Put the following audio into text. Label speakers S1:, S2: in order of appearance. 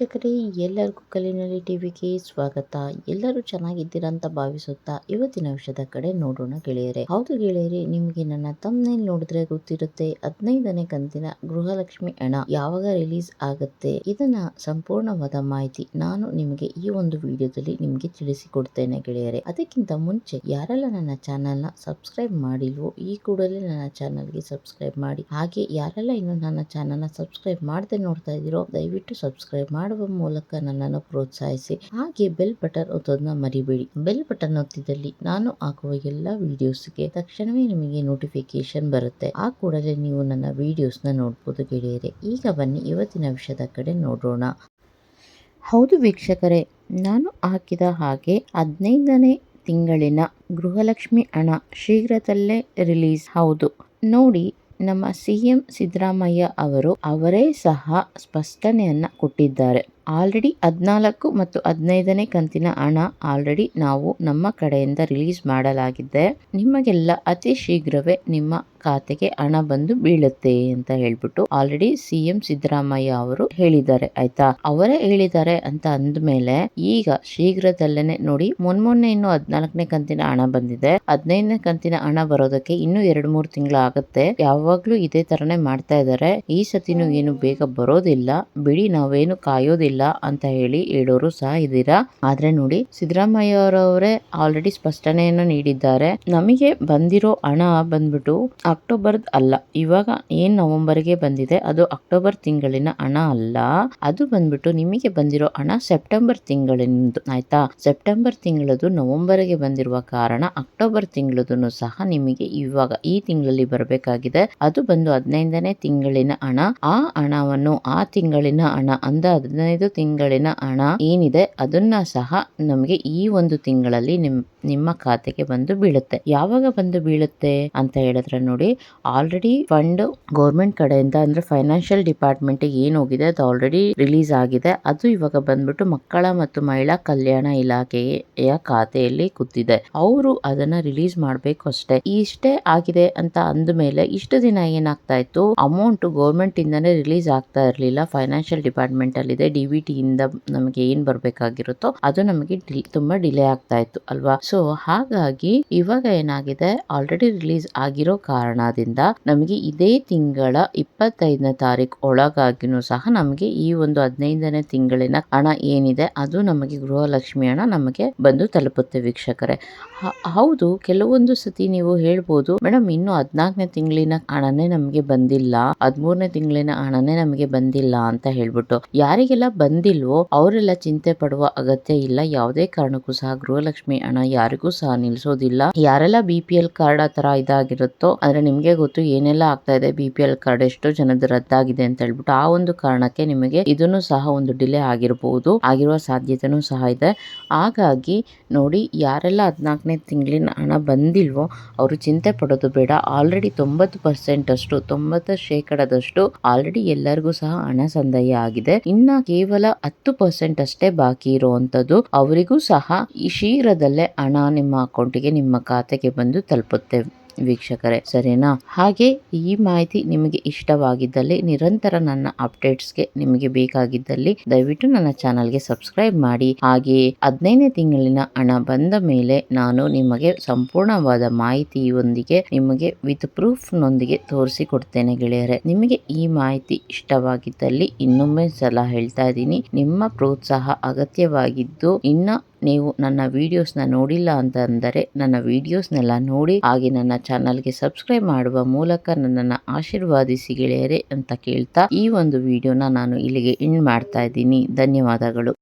S1: ವೀಕ್ಷಕರೇ, ಎಲ್ಲರಿಗೂ ಕಲಿನಲ್ಲಿ ಟಿವಿಗೆ ಸ್ವಾಗತ. ಎಲ್ಲರೂ ಚೆನ್ನಾಗಿದ್ದೀರಾ ಅಂತ ಭಾವಿಸುತ್ತಾ ಇವತ್ತಿನ ವಿಷಯದ ಕಡೆ ನೋಡೋಣ ಗೆಳೆಯರೆ. ಹೌದು ಗೆಳೆಯರೆ, ನಿಮಗೆ ನನ್ನ ತಮ್ಮನೇಲಿ ನೋಡಿದ್ರೆ ಗೊತ್ತಿರುತ್ತೆ, ಹದಿನೈದನೇ ಕಂತಿನ ಗೃಹಲಕ್ಷ್ಮಿ ಹಣ ಯಾವಾಗ ರಿಲೀಸ್ ಆಗುತ್ತೆ, ಇದನ್ನ ಸಂಪೂರ್ಣವಾದ ಮಾಹಿತಿ ನಾನು ನಿಮಗೆ ಈ ಒಂದು ವಿಡಿಯೋದಲ್ಲಿ ನಿಮಗೆ ತಿಳಿಸಿಕೊಡ್ತೇನೆ ಗೆಳೆಯರೆ. ಅದಕ್ಕಿಂತ ಮುಂಚೆ, ಯಾರೆಲ್ಲ ನನ್ನ ಚಾನೆಲ್ನ ಸಬ್ಸ್ಕ್ರೈಬ್ ಮಾಡಿಲ್ವೋ, ಈ ಕೂಡಲೇ ನನ್ನ ಚಾನಲ್ಗೆ ಸಬ್ಸ್ಕ್ರೈಬ್ ಮಾಡಿ. ಹಾಗೆ ಯಾರೆಲ್ಲ ಇನ್ನು ನನ್ನ ಚಾನಲ್ನ ಸಬ್ಸ್ಕ್ರೈಬ್ ಮಾಡದೆ ನೋಡ್ತಾ ಇದ್ದೀರೋ, ದಯವಿಟ್ಟು ಸಬ್ಸ್ಕ್ರೈಬ್ ಮಾಡುವ ಮೂಲಕ ನನ್ನನ್ನು ಪ್ರೋತ್ಸಾಹಿಸಿ. ಹಾಗೆ ಬೆಲ್ ಬಟನ್ ಒತ್ತೋದನ್ನ ಮರಿಬೇಡಿ. ಬೆಲ್ ಬಟನ್ ಒತ್ತಿದಲ್ಲಿ ನಾನು ಹಾಕುವ ಎಲ್ಲ ವಿಡಿಯೋಸ್ಗೆ ತಕ್ಷಣವೇ ನಿಮಗೆ ನೋಟಿಫಿಕೇಶನ್ ಬರುತ್ತೆ. ಆ ಕೂಡಲೇ ನೀವು ನನ್ನ ವಿಡಿಯೋಸ್ನ ನೋಡ್ಬೋದು ಗೆಳೆಯರೆ. ಈಗ ಬನ್ನಿ ಇವತ್ತಿನ ವಿಷಯದ ಕಡೆ ನೋಡೋಣ. ಹೌದು ವೀಕ್ಷಕರೇ, ನಾನು ಹಾಕಿದ ಹಾಗೆ ಹದಿನೈದನೇ ತಿಂಗಳಿನ ಗೃಹಲಕ್ಷ್ಮಿ ಹಣ ಶೀಘ್ರದಲ್ಲೇ ರಿಲೀಸ್ ಹೌದು. ನೋಡಿ ನಮ್ಮ ಸಿ ಎಂ ಸಿದ್ದರಾಮಯ್ಯ ಅವರು ಅವರೇ ಸಹ ಸ್ಪಷ್ಟನೆಯನ್ನು ಕೊಟ್ಟಿದ್ದಾರೆ. ಆಲ್ರೆಡಿ ಹದಿನಾಲ್ಕು ಮತ್ತು ಹದಿನೈದನೇ ಕಂತಿನ ಹಣ ಆಲ್ರೆಡಿ ನಾವು ನಮ್ಮ ಕಡೆಯಿಂದ ರಿಲೀಸ್ ಮಾಡಲಾಗಿದೆ. ನಿಮಗೆಲ್ಲ ಅತಿ ಶೀಘ್ರವೇ ನಿಮ್ಮ ಖಾತೆಗೆ ಹಣ ಬಂದು ಬೀಳುತ್ತೆ ಅಂತ ಹೇಳ್ಬಿಟ್ಟು ಆಲ್ರೆಡಿ ಸಿ ಎಂ ಸಿದ್ದರಾಮಯ್ಯ ಅವರು ಹೇಳಿದ್ದಾರೆ, ಆಯ್ತಾ? ಅವರೇ ಹೇಳಿದ್ದಾರೆ ಅಂತ ಅಂದ್ಮೇಲೆ ಈಗ ಶೀಘ್ರದಲ್ಲೇನೆ ನೋಡಿ ಮೊನ್ನೆ ಇನ್ನು ಹದಿನಾಲ್ಕನೇ ಕಂತಿನ ಹಣ ಬಂದಿದೆ. ಹದಿನೈದನೇ ಕಂತಿನ ಹಣ ಬರೋದಕ್ಕೆ ಇನ್ನು ಎರಡು ಮೂರು ತಿಂಗಳು ಆಗುತ್ತೆ ಯಾವಾಗ್ಲೂ ಇದೇ ತರನೇ ಮಾಡ್ತಾ ಇದ್ದಾರೆ. ಈ ಸತಿನೂ ಏನು ಬೇಗ ಬರೋದಿಲ್ಲ. ಬಿಡಿ, ನಾವೇನು ಕಾಯೋದಿಲ್ಲ. ಅಂತ ಹೇಳಿ ಹೇಳೋರು ಸಹ ಇದ್ದೀರಾ? ಆದ್ರೆ ನೋಡಿ ಸಿದ್ದರಾಮಯ್ಯ ಅವರವರೇ ಆಲ್ರೆಡಿ ಸ್ಪಷ್ಟನೆಯನ್ನು ನೀಡಿದ್ದಾರೆ. ನಮಗೆ ಬಂದಿರೋ ಹಣ ಬಂದ್ಬಿಟ್ಟು ಅಕ್ಟೋಬರ್ ಅಲ್ಲ, ಇವಾಗ ಏನ್ ನವೆಂಬರ್ಗೆ ಬಂದಿದೆ, ಅದು ಅಕ್ಟೋಬರ್ ತಿಂಗಳಿನ ಹಣ ಅಲ್ಲ. ಅದು ಬಂದ್ಬಿಟ್ಟು ನಿಮಗೆ ಬಂದಿರೋ ಹಣ ಸೆಪ್ಟೆಂಬರ್ ತಿಂಗಳಿಂದು, ಆಯ್ತಾ? ಸೆಪ್ಟೆಂಬರ್ ತಿಂಗಳದು ನವೆಂಬರ್ಗೆ ಬಂದಿರುವ ಕಾರಣ ಅಕ್ಟೋಬರ್ ತಿಂಗಳದನ್ನು ಸಹ ನಿಮಗೆ ಇವಾಗ ಈ ತಿಂಗಳಲ್ಲಿ ಬರಬೇಕಾಗಿದೆ. ಅದು ಬಂದು ಹದಿನೈದನೇ ತಿಂಗಳಿನ ಹಣ. ಆ ಹಣವನ್ನು ಆ ತಿಂಗಳಿನ ಹಣ ಅಂದ ಹದಿನೈದು ತಿಂಗಳಿನ ಹಣ ಏನಿದೆ, ಅದನ್ನ ಸಹ ನಮಗೆ ಈ ಒಂದು ತಿಂಗಳಲ್ಲಿ ನಿಮ್, ನಿಮ್ಮ ಖಾತೆಗೆ ಬಂದು ಬೀಳುತ್ತೆ. ಯಾವಾಗ ಬಂದು ಬೀಳುತ್ತೆ ಅಂತ ಹೇಳಿದ್ರೆ ನೋಡಿ ಆಲ್ರೆಡಿ ಫಂಡ್ ಗೌರ್ಮೆಂಟ್ ಕಡೆಯಿಂದ ಅಂದ್ರೆ ಫೈನಾನ್ಷಿಯಲ್ ಡಿಪಾರ್ಟ್ಮೆಂಟ್ ಏನ್ ಹೋಗಿದೆ, ಅದು ಆಲ್ರೆಡಿ ರಿಲೀಸ್ ಆಗಿದೆ. ಅದು ಇವಾಗ ಬಂದ್ಬಿಟ್ಟು ಮಕ್ಕಳ ಮತ್ತು ಮಹಿಳಾ ಕಲ್ಯಾಣ ಇಲಾಖೆಯ ಖಾತೆಯಲ್ಲಿ ಕೂತಿದೆ. ಅವರು ಅದನ್ನ ರಿಲೀಸ್ ಮಾಡ್ಬೇಕು ಅಷ್ಟೇ. ಇಷ್ಟೇ ಆಗಿದೆ ಅಂತ ಅಂದ ಮೇಲೆ ಇಷ್ಟು ದಿನ ಏನಾಗ್ತಾ ಇತ್ತು ಅಮೌಂಟ್ ಗೌರ್ಮೆಂಟ್ ಇಂದಾನೆ ರಿಲೀಸ್ ಆಗ್ತಾ ಇರಲಿಲ್ಲ. ಫೈನಾನ್ಷಿಯಲ್ ಡಿಪಾರ್ಟ್ಮೆಂಟ್ ಅಲ್ಲಿ ಇದೆ ಡಿ ಬಿ ಇಂದ ನಮಗೆ ಏನ್ ಬರ್ಬೇಕಾಗಿರುತ್ತೋ ಅದು ನಮಗೆ ತುಂಬಾ ಡಿಲೇ ಆಗ್ತಾ ಇತ್ತು ಅಲ್ವಾ? ಸೊ ಹಾಗಾಗಿ ಇವಾಗ ಏನಾಗಿದೆ? ಆಲ್ರೆಡಿ ರಿಲೀಸ್ ಆಗಿರೋ ಕಾರಣದಿಂದ ನಮಗೆ ಇದೇ ತಿಂಗಳ ಇಪ್ಪತ್ತೈದನೇ ತಾರೀಕು ಒಳಗಾಗಿನೂ ಸಹ ನಮಗೆ ಈ ಒಂದು ಹದಿನೈದನೇ ತಿಂಗಳಿನ ಹಣ ಏನಿದೆ ಅದು ನಮಗೆ ಗೃಹಲಕ್ಷ್ಮಿ ಹಣ ನಮಗೆ ಬಂದು ತಲುಪುತ್ತೆ ವೀಕ್ಷಕರೇ. ಹೌದು, ಕೆಲವೊಂದು ಸತಿ ನೀವು ಹೇಳ್ಬೋದು ಮೇಡಮ್ ಇನ್ನು ಹದಿನಾಲ್ಕನೇ ತಿಂಗಳಿನ ಹಣನೇ ನಮಗೆ ಬಂದಿಲ್ಲ, ಹದಿಮೂರನೇ ತಿಂಗಳಿನ ಹಣನೇ ನಮಗೆ ಬಂದಿಲ್ಲ ಅಂತ ಹೇಳ್ಬಿಟ್ಟು. ಯಾರಿಗೆಲ್ಲ ಬಂದಿಲ್ವೋ ಅವರೆಲ್ಲ ಚಿಂತೆ ಪಡುವ ಅಗತ್ಯ ಇಲ್ಲ. ಯಾವುದೇ ಕಾರಣಕ್ಕೂ ಸಹ ಗೃಹಲಕ್ಷ್ಮಿ ಹಣ ಯಾರಿಗೂ ಸಹ ನಿಲ್ಸೋದಿಲ್ಲ. ಯಾರೆಲ್ಲ ಬಿ ಪಿ ಎಲ್ ಕಾರ್ಡ್ ಆ ತರ ಇದಾಗಿರುತ್ತೋ, ಅಂದ್ರೆ ನಿಮ್ಗೆ ಗೊತ್ತು ಏನೆಲ್ಲ ಆಗ್ತಾ ಇದೆ ಬಿ ಪಿ ಎಲ್ ಕಾರ್ಡ್ ಎಷ್ಟೋ ಜನದ ರದ್ದಾಗಿದೆ ಅಂತ ಹೇಳ್ಬಿಟ್ಟು ಆ ಒಂದು ಕಾರಣಕ್ಕೆ ನಿಮಗೆ ಇದನ್ನು ಸಹ ಒಂದು ಡಿಲೇ ಆಗಿರಬಹುದು ಆಗಿರುವ ಸಾಧ್ಯತೆನೂ ಸಹ ಇದೆ. ಹಾಗಾಗಿ ನೋಡಿ, ಯಾರೆಲ್ಲ ಹದಿನಾಲ್ಕನೇ ತಿಂಗಳಿನ ಹಣ ಬಂದಿಲ್ವೋ, ಅವರು ಚಿಂತೆ ಪಡೋದು ಬೇಡ. ಆಲ್ರೆಡಿ ತೊಂಬತ್ತು ಪರ್ಸೆಂಟ್ ಅಷ್ಟು, ತೊಂಬತ್ತು ಶೇಕಡದಷ್ಟು ಆಲ್ರೆಡಿ ಎಲ್ಲರಿಗೂ ಸಹ ಹಣ ಸಂದಾಯ ಆಗಿದೆ. ಇನ್ನ ಕೇವಲ ಹತ್ತು ಪರ್ಸೆಂಟ್ ಅಷ್ಟೇ ಬಾಕಿ ಇರುವಂತದ್ದು ಅವರಿಗೂ ಸಹ ಈ ಶೀಘ್ರದಲ್ಲೇ ಹಣ ನಿಮ್ಮ ಅಕೌಂಟಿಗೆ ನಿಮ್ಮ ಖಾತೆಗೆ ಬಂದು ತಲುಪುತ್ತೆ. ವೀಕ್ಷಕರೇ, ಸರಿನಾ? ಹಾಗೆ ಈ ಮಾಹಿತಿ ನಿಮಗೆ ಇಷ್ಟವಾಗಿದ್ದಲ್ಲಿ, ನಿರಂತರ ನನ್ನ ಅಪ್ಡೇಟ್ಸ್ಗೆ ನಿಮಗೆ ಬೇಕಾಗಿದ್ದಲ್ಲಿ, ದಯವಿಟ್ಟು ನನ್ನ ಚಾನಲ್ಗೆ ಸಬ್ಸ್ಕ್ರೈಬ್ ಮಾಡಿ. ಹಾಗೆ ಹದಿನೈದನೇ ತಿಂಗಳಿನ ಹಣ ಬಂದ ಮೇಲೆ ನಾನು ನಿಮಗೆ ಸಂಪೂರ್ಣವಾದ ಮಾಹಿತಿಯೊಂದಿಗೆ ನಿಮಗೆ ವಿತ್ ಪ್ರೂಫ್ನೊಂದಿಗೆ ತೋರಿಸಿ ಕೊಡ್ತೇನೆ ಗೆಳೆಯರೆ. ನಿಮಗೆ ಈ ಮಾಹಿತಿ ಇಷ್ಟವಾಗಿದ್ದಲ್ಲಿ ಇನ್ನೊಮ್ಮೆ ಸಲ ಹೇಳ್ತಾ ಇದ್ದೀನಿ. ನಿಮ್ಮ ಪ್ರೋತ್ಸಾಹ ಅಗತ್ಯವಾಗಿದ್ದು, ಇನ್ನ ನೀವು ನನ್ನ ವಿಡಿಯೋಸ್ನ ನೋಡಿಲ್ಲ ಅಂತ ಅಂದರೆ, ನನ್ನ ವಿಡಿಯೋಸ್ನೆಲ್ಲ ನೋಡಿ, ಹಾಗೆ ನನ್ನ ಚಾನಲ್ಗೆ ಸಬ್ಸ್ಕ್ರೈಬ್ ಮಾಡುವ ಮೂಲಕ ನನ್ನನ್ನು ಆಶೀರ್ವಾದಿಸಿ ಗೆಳೆಯರೆ ಅಂತ ಕೇಳ್ತಾ ಈ ಒಂದು ವಿಡಿಯೋನ ನಾನು ಇಲ್ಲಿಗೆ ಎಂಡ್ ಮಾಡ್ತಾ ಇದ್ದೀನಿ. ಧನ್ಯವಾದಗಳು.